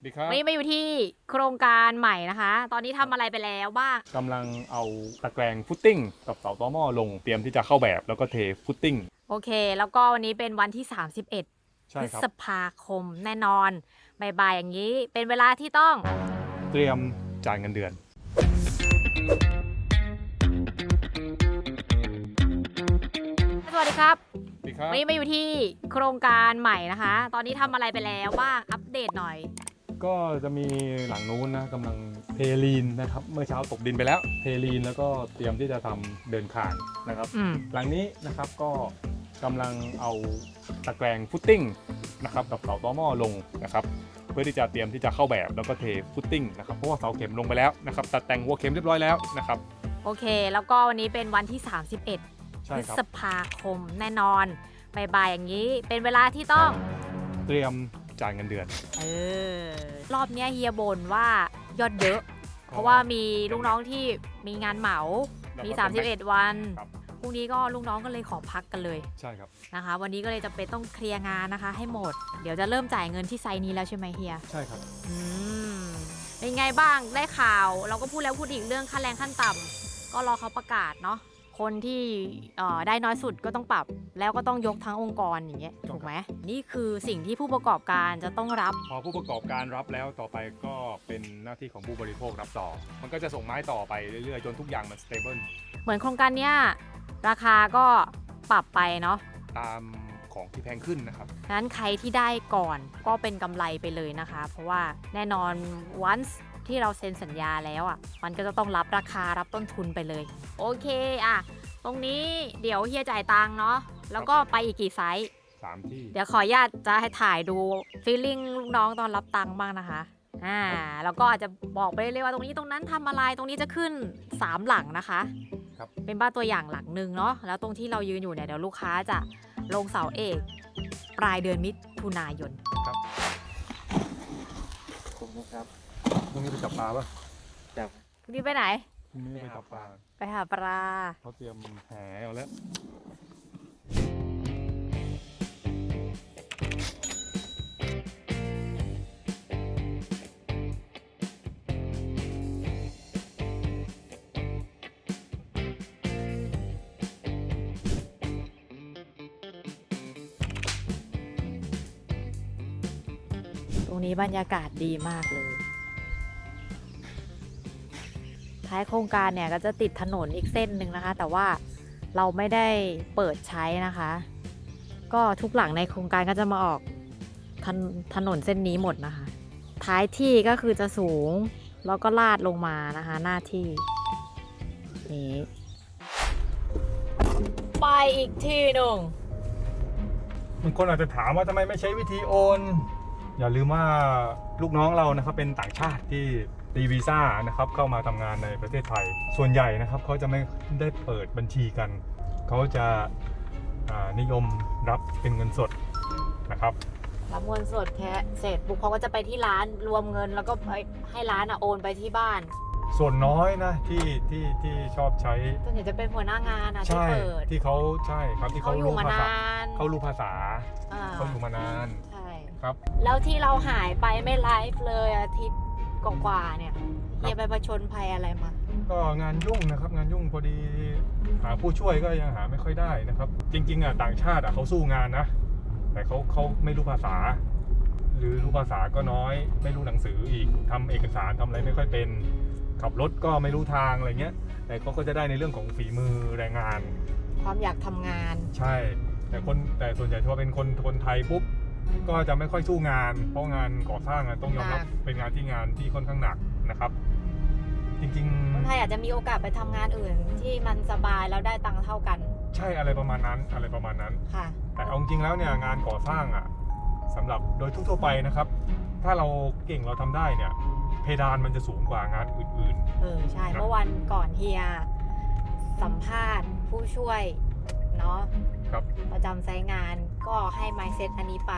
สวัสดีครับวันนี้มาอยู่ที่โครงการใหม่นะคะ ตอนนี้ทำอะไรไปแล้วบ้าง กำลังเอาตะแกรงฟุตติ้งกับเสาต่อหม้อลงเตรียมที่จะเข้าแบบแล้วก็เทฟุตติ้งโอเค แล้วก็วันนี้เป็นวันที่ 31ใช่พฤครับ ษภาคมแน่นอนบ่ายๆอย่างนี้ เป็นเวลาที่ต้อง เตรียมจ่ายเงินเดือน สวัสดีครับสวัสดีครับวันนี้มาอยู่ที่โครงการใหม่นะคะ ตอนนี้ทำอะไรไปแล้วบ้าง อัปเดตหน่อย ก็จะมีหลังนู้นนะกำลังเทลีนนะครับ เมื่อเช้าตกดินไปแล้ว เทลีนแล้วก็เตรียมที่จะทำเดินข่างนะครับ อืม หลังนี้นะครับก็กำลังเอาตะแกรงฟุตติ้งนะครับกับเสาต่อหม้อลงนะครับ เพื่อที่จะเตรียมที่จะเข้าแบบแล้วก็เทฟุตติ้งนะครับเพราะว่าเสาเข็มลงไปแล้วนะครับตัดแต่งหัวเข็มเรียบร้อยแล้วนะครับโอเค แล้วก็วันนี้เป็นวันที่ 31ใช่พฤครับษภาคมแน่นอนบ่ายๆอย่างนี้ เป็นเวลาที่ต้องเตรียม จ่ายเงินเดือน เออ รอบเนี้ยเฮียบ่นว่ายอดเยอะ เพราะว่ามีลูกน้องที่มีงานเหมา มี 31 วัน ครับ พรุ่งนี้ก็ลูกน้องก็เลยขอพักกันเลยใช่ครับนะคะ วันนี้ก็เลยจะเป็นต้องเคลียร์งานนะคะ ให้หมด เดี๋ยวจะเริ่มจ่ายเงินที่ไซต์นี้แล้วใช่ไหมเฮีย ใช่ครับ อืม เป็นไงบ้าง ได้ข่าว เราก็พูดแล้วพูดอีกเรื่องค่าแรงขั้นต่ำก็รอเขาประกาศเนาะ คนที่เอ่อได้น้อยสุดก็ต้องปรับ แล้วก็ต้องยกทั้งองค์กรอย่างเงี้ยถูกไหมนี่คือสิ่งที่ผู้ประกอบการจะต้องรับ พอผู้ประกอบการรับแล้วต่อไปก็เป็นหน้าที่ของผู้บริโภครับต่อ มันก็จะส่งไม้ต่อไปเรื่อยๆ จนทุกอย่างมันสเตเบิลเหมือนโครงการเนี้ยราคาก็ปรับไปเนาะตามของที่แพงขึ้นนะครับนั้นใครที่ได้ก่อนก็เป็นกำไรไปเลยนะคะ เพราะว่าแน่นอน once ที่เราเซ็นสัญญาแล้วอะ มันก็จะต้องรับราคารับต้นทุนไปเลย โอเคอะ ตรงนี้เดี๋ยวเฮียจ่ายตังค์เนาะ แล้วก็ไปอีกกี่ไซส์3ที่ เดี๋ยวขออนุญาตจะให้ถ่ายดูฟีลลิ่งลูกน้องตอนรับตังค์บ้างนะคะ อ่า แล้วก็อาจจะบอกไปเรื่อยๆว่าตรงนี้ตรงนั้นทำอะไร ตรงนี้จะขึ้น 3 หลังนะคะ ครับ เป็นบ้านตัวอย่างหลังหนึ่งเนาะ แล้วตรงที่เรายืนอยู่เนี่ยเดี๋ยวลูกค้าจะลงเสาเอก ปลายเดือนมิถุนายนครับผมครับ พรุ่งนี้ไปจับปลาป่ะพรุ่งนี้ไปไหน พรุ่งนี้ไปจับปลาไปหาปลาเขาเตรียมแหเอาแล้วตรงนี้บรรยากาศดีมากเลย ท้ายโครงการเนี่ยก็จะติดถนนอีกเส้นหนึ่งนะคะ แต่ว่าเราไม่ได้เปิดใช้นะคะ ก็ทุกหลังในโครงการก็จะมาออกถนถนนเส้นนี้หมดนะคะ ท้ายที่ก็คือจะสูงแล้วก็ลาดลงมานะคะ หน้าที่นี้ไปอีกที่หนึ่งบางคนอาจจะถามว่าทำไมไม่ใช้วิธีโอน อย่าลืมว่าลูกน้องเรานะครับเป็นต่างชาติที่ ตีวีซ่านะครับเข้ามาทำงานในประเทศไทย ส่วนใหญ่นะครับเขาจะไม่ได้เปิดบัญชีกัน เขาจะอ่านิยมรับเป็นเงินสดนะครับรับเงินสดแค่เสร็จปุ๊บเขาก็จะไปที่ร้านรวมเงินแล้วก็ไปให้ร้านอะโอนไปที่บ้าน ส่วนน้อยนะที่ที่ที่ชอบใช้ส่วนใหญ่จะเป็นหัวหน้างานอะที่ใช่เปิดที่เขาใช่ครับที่เขาเขาอยู่รู้มาภาษานานเขารู้ภาษาอ่าเขาอยู่มานานใช่ครับ แล้วที่เราหายไปไม่ไลฟ์เลยอาทิตย์ กว่าๆเนี่ยเฮียไปประชนภัยอะไรมา ก็งานยุ่งนะครับ งานยุ่งพอดีหาผู้ช่วยก็ยังหาไม่ค่อยได้นะครับ จริง ๆอะต่างชาติอะเขาสู้งานนะ แต่เขาเขาไม่รู้ภาษา หรือรู้ภาษาก็น้อย ไม่รู้หนังสืออีกทำเอกสารทำอะไรไม่ค่อยเป็น ขับรถก็ไม่รู้ทางอะไรเงี้ย แต่เขาก็จะได้ในเรื่องของฝีมือแรงงาน ความอยากทำงาน ใช่ แต่คนแต่ส่วนใหญ่ถ้าเป็นคนคนไทยปุ๊บ ก็จะไม่ค่อยสู้งาน เพราะงานก่อสร้างอะต้องยอมรับหนักเป็นงานที่งานที่ค่อนข้างหนักนะครับ จริงคนไทยอาจจะมีโอกาสไปทำงานอื่น ที่มันสบายแล้วได้ตังค์เท่ากันๆใช่อะไรประมาณนั้นอะไรประมาณนั้นค่ะ แต่เอาจริงๆแล้วเนี่ยงานก่อสร้างอะสำหรับโดยทั่วๆไปนะครับ ถ้าเราเก่งเราทำได้เนี่ย เพดานมันจะสูงกว่างานอื่นเออใช่ครับเมื่อวันก่อนเฮียสัมภาษณ์ผู้ช่วยเนาะๆ ครับ ประจำไซต์งานก็ให้ mindset อันนี้ไป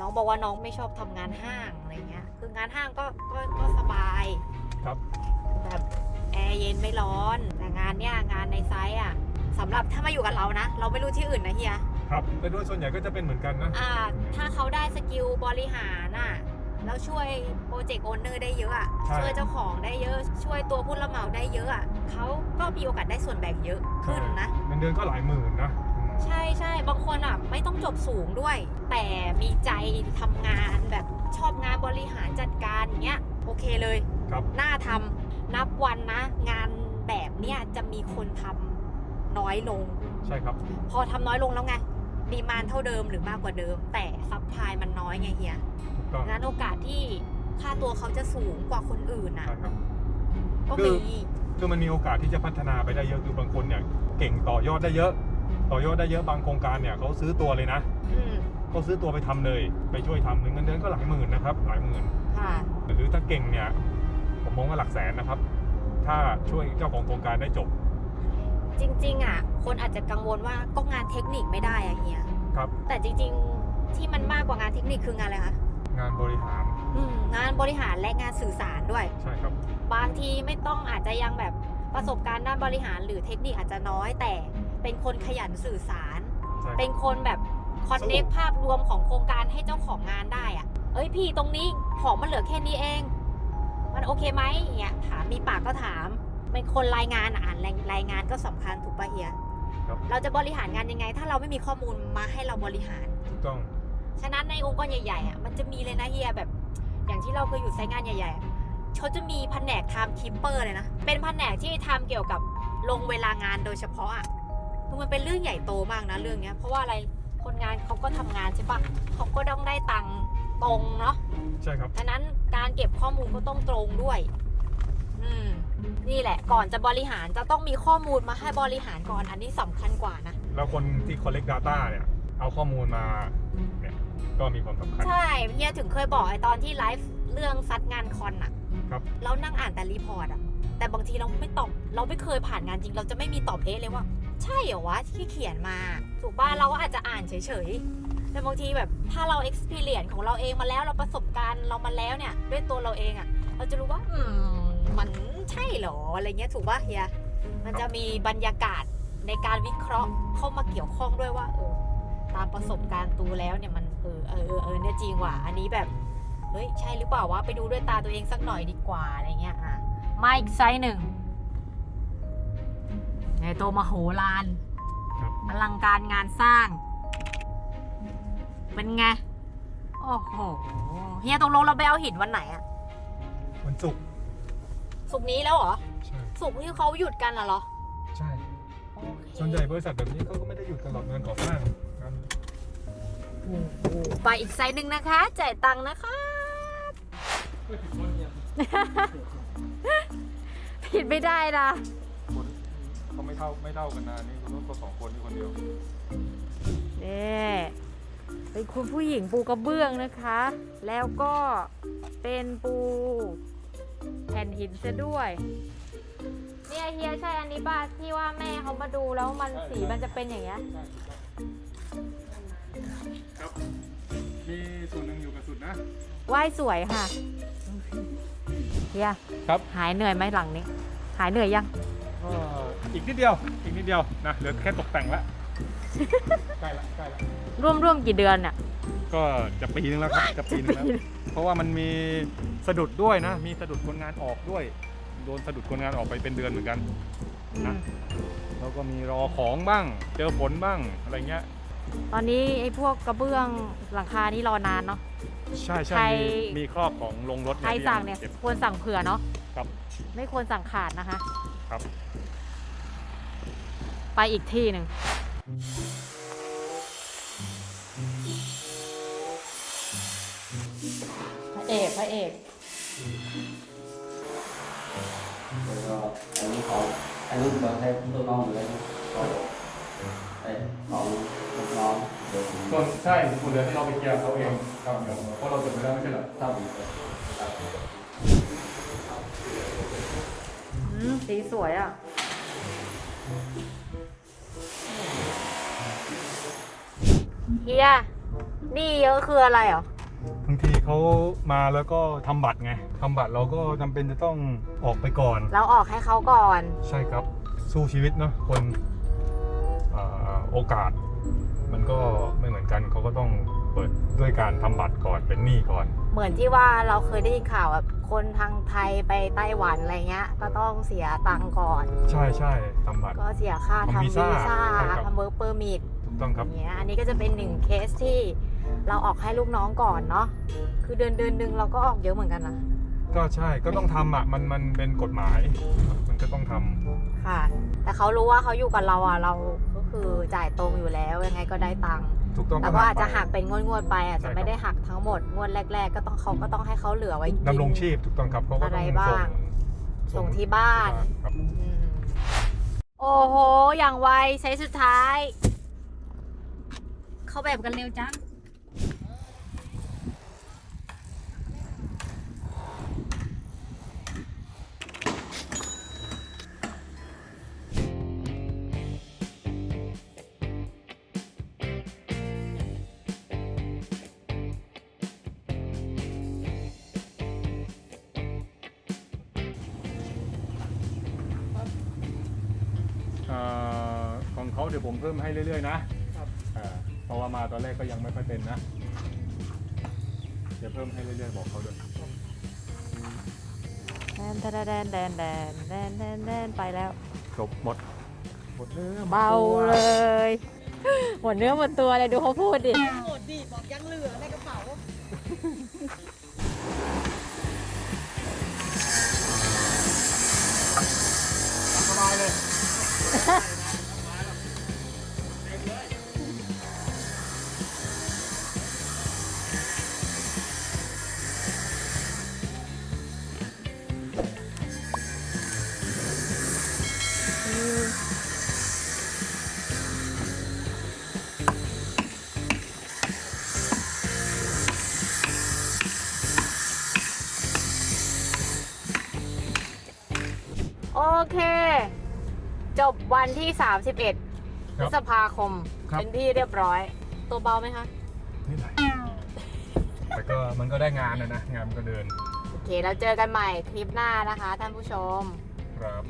น้องบอกว่าน้องไม่ชอบทำงานห้างอะไรเงี้ย คืองานห้างก็ก็ก็สบายครับ แบบแอร์เย็นไม่ร้อน แต่งานเนี้ยงานในไซต์อะสำหรับถ้ามาอยู่กับเรานะ เราไม่รู้ที่อื่นนะเฮีย ครับแต่โดยส่วนใหญ่ก็จะเป็นเหมือนกันนะ อ่าถ้าเขาได้สกิลบริหารน่ะแล้วช่วยโปรเจกต์โอนเนอร์ได้เยอะอะใช่ช่วยเจ้าของได้เยอะ ช่วยตัวผู้รับเหมาได้เยอะอะเขาก็มีโอกาสได้ส่วนแบ่งเยอะขึ้นนะ เงินเดือนก็หลายหมื่นนะอืม ใช่ใช่บางคนอะไม่ต้องจบสูงด้วย แต่มีใจทำงานแบบชอบงานบริหารจัดการอย่างเงี้ยโอเคเลยครับ น่าทำนับวันนะ งานแบบเนี้ยจะมีคนทำน้อยลง ใช่ครับ พอทำน้อยลงแล้วไงดีมานเท่าเดิมหรือมากกว่าเดิม แต่ซัพพลายมันน้อยไงเฮียถูกต้องงั้นโอกาสที่ค่าตัวเขาจะสูงกว่าคนอื่นอะ ใช่ครับ ก็คือมี คือมันมีโอกาสที่จะพัฒนาไปได้เยอะคือบางคนเนี่ยเก่งต่อยอดได้เยอะ ต่อยอดได้เยอะบางโครงการเนี่ยเขาซื้อตัวเลยนะอืมเขาซื้อตัวไปทำเลย ไปช่วยทำเงินเดือนก็หลายหมื่นนะครับหลายหมื่น ค่ะหรือถ้าเก่งเนี่ยผมมองว่าหลักแสนนะครับ ถ้าช่วยเจ้าของโครงการได้จบจริงๆอะ คนอาจจะกังวลว่าก็งานเทคนิคไม่ได้อะเฮียครับ แต่จริงๆที่มันมากกว่างานเทคนิคคืองานอะไรคะงานบริหารอืมงานบริหารและงานสื่อสารด้วย ใช่ครับ บางทีไม่ต้องอาจจะยังแบบประสบการณ์ด้านบริหารหรือเทคนิคอาจจะน้อยแต่ เป็นคนขยันสื่อสาร ใช่เป็นคนแบบคอนเน็กภาพรวมของโครงการให้เจ้าของงานได้อะเอ้ยพี่ตรงนี้ของมันเหลือแค่นี้เอง มันโอเคไหมอย่างเงี้ยถามมีปากก็ถามเป็นคนรายงานอะอ่านรายงานก็สำคัญถูกปะเฮีย ครับเราจะบริหารงานยังไง ถ้าเราไม่มีข้อมูลมาให้เราบริหาร ถูกต้องฉะนั้นในองค์กรใหญ่ๆอะมันจะมีเลยนะเฮียแบบ อย่างที่เราเคยอยู่ไซต์งานใหญ่ๆอะเขาจะมีแผนกไทม์คีเปอร์เลยนะ เป็นแผนกที่ทำเกี่ยวกับลงเวลางานโดยเฉพาะอะ คือมันเป็นเรื่องใหญ่โตมากนะเรื่องเนี้ย เพราะว่าอะไรคนงานเขาก็ทำงานใช่ปะเขาก็ต้องได้ตังค์ตรงเนาะใช่ครับฉะนั้นการเก็บข้อมูลก็ต้องตรงด้วย อืมนี่แหละ ก่อนจะบริหารจะต้องมีข้อมูลมาให้บริหารก่อนอันนี้สำคัญกว่านะ แล้วคนที่ collect data เนี่ย เอาข้อมูลมาเนี่ยก็มีความสำคัญ ใช่เฮียถึงเคยบอกไอ้ตอนที่ไลฟ์เรื่องซัดงานคอนอะครับเรานั่งอ่านแต่รีพอร์ตอะแต่บางทีเราไม่ตอบ เราไม่เคยผ่านงานจริง เราจะไม่มีตอบเอ๊ะเลยว่า ใช่เหรอวะที่เขียนมา ถูกป่ะเราก็อาจจะอ่านเฉยๆ แต่บางทีแบบถ้าเรา experience ของเราเองมาแล้วเราประสบการณ์เรามาแล้วเนี่ย ด้วยตัวเราเองอะเราจะรู้ว่า อืม มันใช่เหรออะไรเงี้ยถูกป่ะเฮียมันจะมีบรรยากาศในการวิเคราะห์เข้ามาเกี่ยวข้องด้วยว่าเออตามประสบการณ์ตูแล้วเนี่ยมันเออเออเออเออเนี่ยจริงว่ะอันนี้แบบเฮ้ยใช่หรือเปล่าวะไปดูด้วยตาตัวเองสักหน่อยดีกว่าอะไรเงี้ยอะมาอีกไซส์หนึ่ง ในตัวมโหฬารครับอลังการงานสร้าง เป็นไง โอ้โหเฮียตรงลงเราไปเอาหินวันไหนอะวันศุกร์สุกร์นี้แล้วเหรอ ใช่ สุกร์ที่เขาหยุดกันอะเหรอใช่ โอเคส่วนใหญ่บริษัทแบบนี้เขาก็ไม่ได้หยุดกันหรอกงานก่อสร้างงานโอ้โหไปอีกไซส์หนึ่งนะคะ จ่ายตังค์นะคะ ผิดไม่ได้นะคน เขาไม่เท่าไม่เท่ากันนะนี่คุณต้องสองคนนี่คนเดียวนี่เป็นคุณผู้หญิงปูกระเบื้องนะคะ แล้วก็เป็นปูแผ่นหินซะด้วย เนี่ยเฮียใช่อันนี้ป่ะที่ว่าแม่เขามาดูแล้วมันสีมันจะเป็นอย่างเงี้ย ครับมีส่วนหนึ่งอยู่กับสุดนะว่ายสวยค่ะเฮียครับหายเหนื่อยไหมหลังนี้ หายเหนื่อยยัง ก็ อีกนิดเดียว อีกนิดเดียวนะเหลือแค่ตกแต่งละใกล้ละใกล้ละร่วมร่วมกี่เดือนเนี่ยก็จะปีนึงแล้วครับจะปีนึงแล้ว เพราะว่ามันมีสะดุดด้วยนะ มีสะดุดคนงานออกด้วย โดนสะดุดคนงานออกไปเป็นเดือนเหมือนกันนะแล้วก็มีรอของบ้าง เจอฝนบ้างอะไรเงี้ย ตอนนี้ไอ้พวกกระเบื้องหลังคานี่รอนานเนาะ ใช่ใช่ใครมีมีครอบของลงรถใครที่สั่งเนี่ยก็บควรสั่งเผื่อเนาะ ครับ ไม่ควรสั่งขาดนะคะ ครับ ไปอีกที่หนึ่งพระเอกพระเอกแล้วก็อันนี้ของอันนี้เบิกให้ลูกน้องอยู่แล้วนะของไอ้ของลูกน้องเดี๋ยวผมส่วนใช่คุณเหลือที่เราไปเคลียร์เขาเองครับเดี๋ยวเพราะเราจดไปแล้วไม่ใช่เหรอถ้าผมเปิดครับอืมสีสวยอะ เฮียนี่เยอะคืออะไรเหรอบางทีเขามาแล้วก็ทำบัตรไงทำบัตรเราก็จำเป็นจะต้องออกไปก่อน เราออกให้เขาก่อน ใช่ครับสู้ชีวิตเนาะคนอ่าโอกาส มันก็ไม่เหมือนกันเขาก็ต้องเปิดด้วยการทำบัตรก่อนเป็นหนี้ก่อน เหมือนที่ว่าเราเคยได้ยินข่าวแบบคนทางไทยไปไต้หวันอะไรเงี้ย ก็ต้องเสียตังค์ก่อน ใช่ใช่ทำบัตร ก็เสียค่าทำทำวีวีซ่าซ่าใช่ครับ ทำเวิร์กเปอร์มิทถูก ต้องครับอย่างเงี้ยอันนี้ก็จะเป็นหนึ่งเคสที่เราออกให้ลูกน้องก่อนเนาะคือเดือนเดือนหนึ่งเราก็ออกเยอะเหมือนกันนะก็ใช่ก็ต้องทำอะมันมันเป็นกฎหมาย มันก็ต้องทำค่ะ แต่เขารู้ว่าเขาอยู่กับเราอะเราก็คือจ่ายตรงอยู่แล้วยังไงก็ได้ตังค์ถูกต้องแต่ว่าอาจจะไปหักเป็นงวดงวดๆไปอาจใช่จะครับไม่ได้หักทั้งหมดงวดแรก ๆ ก็ต้องเขาก็ต้องให้เขาเหลือไว้กิน ดำรงชีพถูกต้องครับเขาก็อะไรต้องบ้างส่งส่งที่บ้าน ครับ อืมโอ้โห อย่างไวใช้สุดท้าย เขาแบบกันเร็วจังเอ่อของเขาเดี๋ยวผมเพิ่มให้เรื่อยๆนะ เพราะว่ามาตอนแรกก็ยังไม่ค่อยเป็นนะ เดี๋ยวเพิ่มให้เรื่อยๆบอกเขาด้วยแดนแดนแดนแดนแดนแดนแดนแดนไปแล้ว จบหมดหมดเนื้อหมดเบาตัวเลย หมดเนื้อหมดตัวเลยดูเขาพูดดิ หมดดิบอกยังเหลือในก วันที่ 31พฤษภาคม ครับ เป็นที่เรียบร้อย ตัวเบาไหมคะนิดหน่อยแต่ก็มันก็ได้งานนะนะ งานมันก็เดินโอเคแล้วเจอกันใหม่คลิปหน้านะคะท่านผู้ชม ครับ